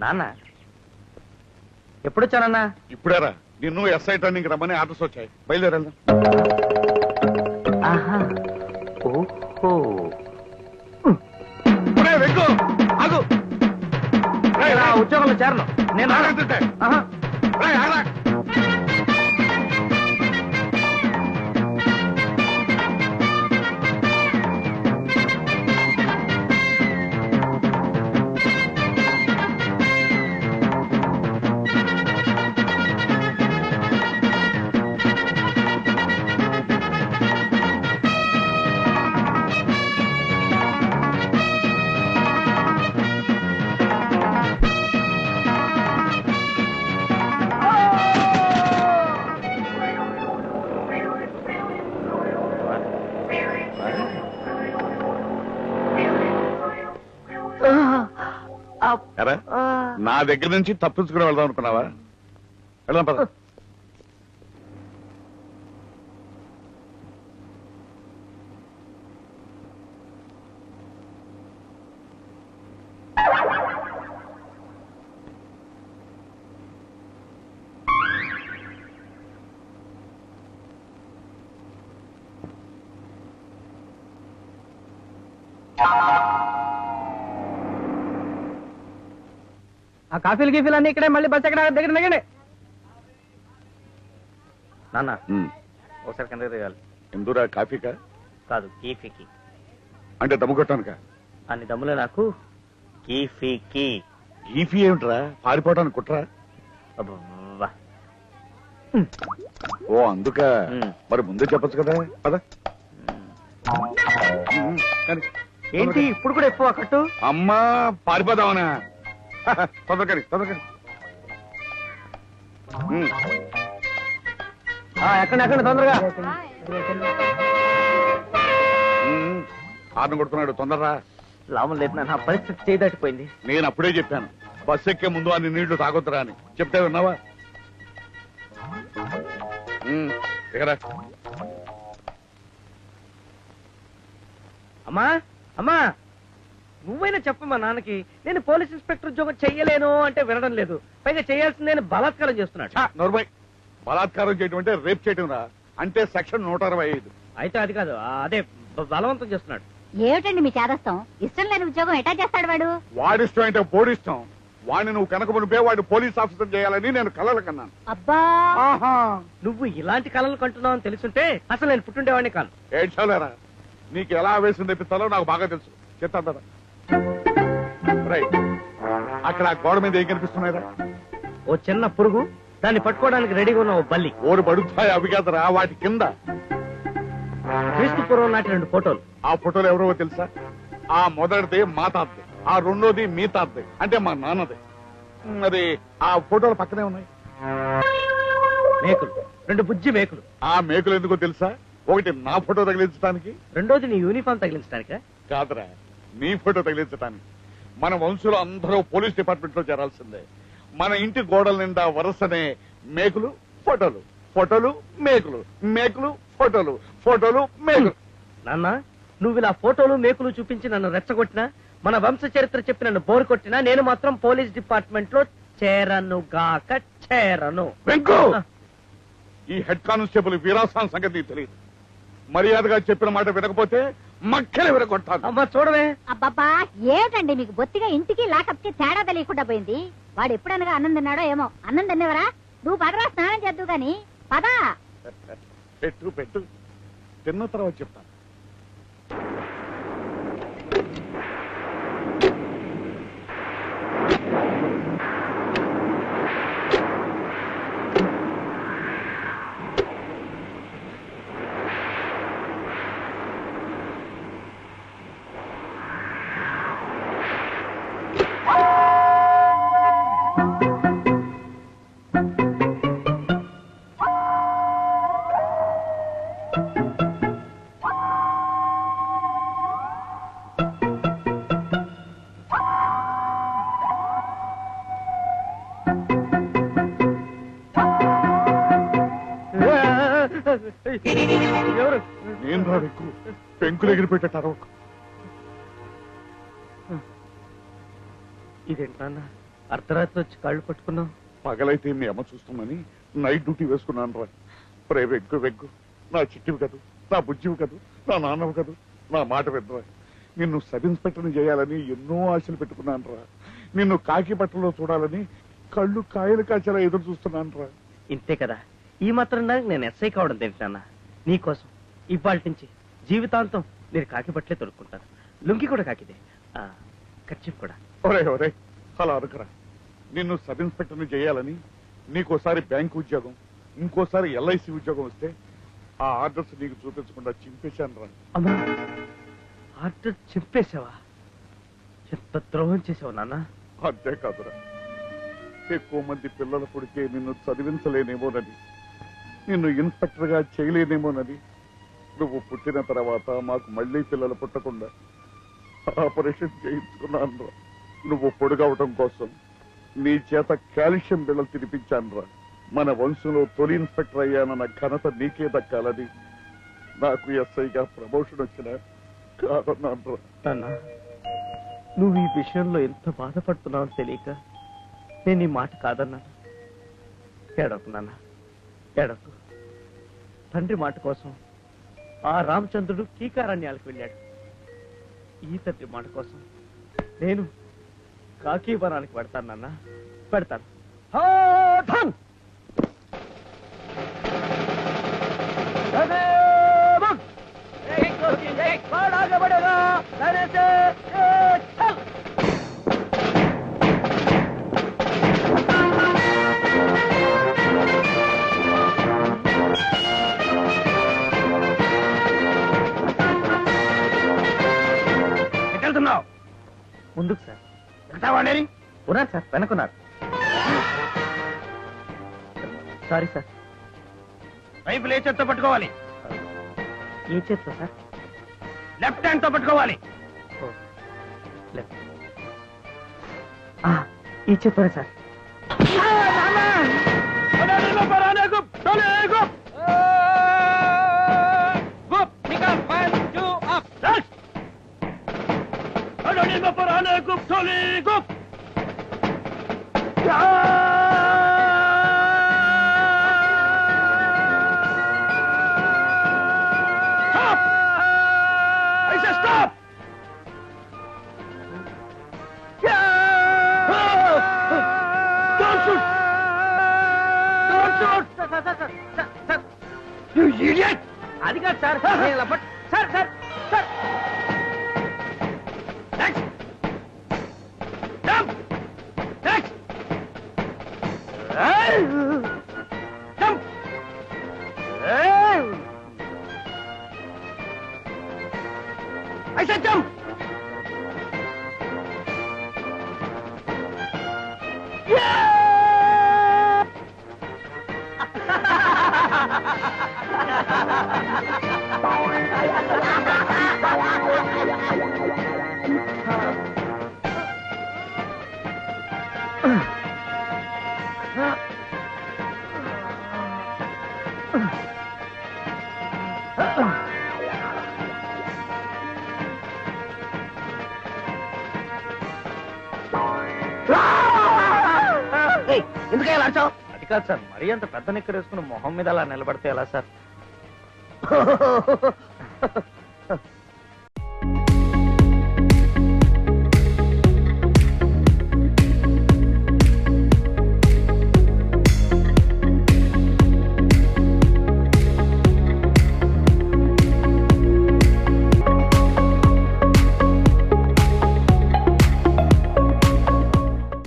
నాన్న. ఎప్పుడొచ్చానన్నా? ఇప్పుడేరా. నిన్ను SI turning రమ్మని ఆర్డర్స్ వచ్చాయి. బయలుదేరాలి ఆహా. ఓహో. ఉద్యోగంలో చేరను. నేను. ఆహా. ఎరా. నా దగ్గర నుంచి తప్పించుకుని వెళ్దాం అనుకున్నావా? వెళ్దాం పద. ఆ కాఫీలు గీఫీలు అన్ని ఇక్కడే మళ్ళీ బస్ ఎక్కడ దగ్గర దిగండి. నాన్న. ఒకసారి కింద దిగాలి. ఎందురా కాఫీకా? కాదు కీఫీకి అంటే దమ్ము కొట్టానుక అన్ని దమ్ములే నాకు. కీఫీకి ఈఫీ ఏమిట్రా? పారిపోవడానికి కుట్రా? అబ్బబ్బా. ఓ అందుక. ఉమ్. మరి ముందే చెప్పొచ్చు కదా. పద. ఉమ్, కానీ. ఏంటి ఇప్పుడు కూడా ఎక్కువ కట్టు? అమ్మా పారిపోదామనా? ఆ, ఎక్కండి ఎక్కండి తొందరగా. కొడుతున్నాడు తొందరరా. లాభం లేదు నా పరిస్థితి చేయి దాటిపోయింది. నేను అప్పుడే చెప్పాను బస్ ఎక్కే ముందు అన్ని నీళ్ళు తాగొద్దురా అని. చెప్తే విన్నావా? అమ్మా అమ్మా. నువ్వైనా చెప్పమ్మా నాన్నకి నేను పోలీస్ ఇన్స్పెక్టర్ ఉద్యోగం చెయ్యలేను అంటే వినడం లేదు. పైగా చేయాల్సింది నేను బలాత్కారం చేస్తున్నాడు బలాత్కారం చేయడం అంటే రేప్ చేయడం రా. అంటే సెక్షన్ నూట అరవై ఐదు. అయితే అది కాదు అదే బలవంతం చేస్తున్నాడు. ఏమిటండి మీ చేదస్తాం? ఇష్టం లేని ఉద్యోగం ఎటా చేస్తాడు వాడు? వాడిష్టం అంటే పోడిష్టం వాడిని నువ్వు కనుక మునిపే వాడు పోలీస్ ఆఫీసర్ చేయాలని నేను కలలు కన్నాను. అబ్బా! ఆహా! నువ్వు ఇలాంటి కళలు కంటున్నావు అని తెలుసుంటే అసలు నేను పుట్టుండేవాడిని కాను. ఏడ్చాలేరా నీకు ఎలా ఆవేశం తెప్పిస్తాలో నాకు బాగా తెలుసు. చెప్తాను. రైట్ అక్కడ ఆ గోడ మీద ఏం కనిపిస్తున్నాయిరా? ఓ చిన్న పురుగు. దాన్ని పట్టుకోవడానికి రెడీగా ఉన్న ఓ బల్లి. ఓరు పడుతాయి అవి కాదురా వాటి కింద. క్రీస్తు పూర్వం నాటి రెండు ఫోటోలు. ఆ ఫోటోలు ఎవరో తెలుసా? ఆ మొదటిది మా తాతది ఆ రెండోది మీ తాతది అంటే మా నాన్నది. మరి ఆ ఫోటోలు పక్కనే ఉన్నాయి. మేకులు. రెండు బుజ్జి మేకులు. ఆ మేకులు ఎందుకో తెలుసా? ఒకటి నా ఫోటో తగిలించడానికి రెండోది నీ యూనిఫామ్ తగిలించడానిక కాదురా నీ ఫోటో తగిలించడానికి మన వంశులు అందరూ పోలీస్ డిపార్ట్మెంట్లో చేరాల్సిందే. మన ఇంటి గోడల నిండా వరుసనే మేకులు ఫోటోలు. ఫోటోలు మేకులు. మేకులు ఫోటోలు. ఫోటోలు మేకులు. నాన్న నువ్వు ఇలా ఫోటోలు మేకులు చూపించి నన్ను రెచ్చగొట్టినా మన వంశ చరిత్ర చెప్పి నన్ను బోరు కొట్టినా నేను మాత్రం పోలీస్ డిపార్ట్మెంట్లో చేరను గాక చేరను. వెంకు! ఈ హెడ్ కానిస్టేబుల్ వీరాసాన్ సంగతి నీకు తెలియదు. మర్యాదగా చెప్పిన మాట వినకపోతే మక్కలే వినగొట్టాను అమ్మా చూడవే. అబ్బబ్బా ఏమిటండి మీకు బొత్తిగా ఇంటికి లాకప్కి తేడా తెలియకుండా పోయింది? వాడు ఎప్పుడనగా అన్నం తిన్నాడో ఏమో. అన్నం తిన్నవరా? నువ్వు పదరా స్నానం చేద్దు గాని. పదా. పెట్టు పెట్టు. తిన్న తర్వాత చెప్తాను. నేను రా వెంకు పెంకులు ఇదేంటి నాన్న? అర్ధరాత్రి వచ్చి కాళ్ళు పట్టుకున్నావు? పగలైతే మీ అమ్మ చూస్తుందని నైట్ డ్యూటీ వేసుకున్నాను రా. ప్రే వెగ్గు వెగ్గు. నా చిట్టివి కదూ నా బుజ్జివి కదూ నా నాన్నవి కదూ నా మాట వినరా. నిన్ను సబ్ ఇన్స్పెక్టర్ని చేయాలని ఎన్నో ఆశలు పెట్టుకున్నాను రా. నిన్ను కాకి బట్టలో చూడాలని కళ్ళు కాయలు కాచేలా ఎదురు చూస్తున్నాను రా. ఇంతే కదా. ఈ మాత్రం దానికి నేను ఎస్ఐ కావడం తెలుసు నాన్న. నీకోసం. ఇవాళ నుంచి జీవితాంతం నేను కాకి బట్టలే తొడుక్కుంటాను లుంగి కూడా కాకిదే. ఆ, కర్చీఫ్ కూడా. ఒరే ఒరే అలా అనుకురా నిన్ను సబ్ ఇన్స్పెక్టర్ని చేయాలని నీకోసారి బ్యాంక్ ఉద్యోగం ఇంకోసారి ఎల్ఐసి ఉద్యోగం వస్తే ఆ ఆర్డర్స్ నీకు చూపించకుండా చింపేశాను రా. అమ్మా ఆర్డర్ చెప్పేశావా ఎంత ద్రోహం చేసావు నాన్న. అంతేకాదురా ఎక్కువ మంది పిల్లల పుడితే నిన్ను చదివించలేనేమోనని నిన్ను ఇన్స్పెక్టర్గా చేయలేనేమోనని నువ్వు పుట్టిన తర్వాత మాకు మళ్ళీ పిల్లలు పుట్టకుండా ఆపరేషన్ చేయించుకున్నాను రా నువ్వు పొడుగవటం కోసం నీ చేత కాల్షియం బిళ్ళలు తినిపించాను రా మన వంశంలో తొలి ఇన్స్పెక్టర్ అయ్యానన్న ఘనత నీకే దక్కాలని నాకు ఎస్ఐగా ప్రమోషన్ వచ్చిన కాదన్నా నాన్న నువ్వు ఈ విషయంలో ఎంత బాధపడుతున్నావు తెలియక నేను ఈ మాట కాదన్నా. ఏడకు నాన్న ఏడకు తండ్రి మాట కోసం ఆ రామచంద్రుడు కీకారణ్యాలకు వెళ్ళాడు. ఈ తండ్రి మాట కోసం నేను కాకీవనానికి పెడతాను నాన్న. పెడతాను. ముందుకు సార్. వెళ్తావాడేరి ఉన్నారు సార్ వెనుకున్నారు సారీ సార్. రైఫిల్ ఏ చేత్తో పట్టుకోవాలి. ఏ చేత్తో సార్? లెఫ్ట్ హ్యాండ్తో పట్టుకోవాలి. లెఫ్ట్. ఈ చేత్తోనే sir. Stop! I said stop! Don't shoot! Don't shoot! You idiot అది కాదు సార్ నేను సత్యం ఎందుకే అది కాదు సార్ మరీ అంత పెద్ద నిక్కర వేసుకుని మొహం మీద అలా నిలబడితే ఎలా సార్?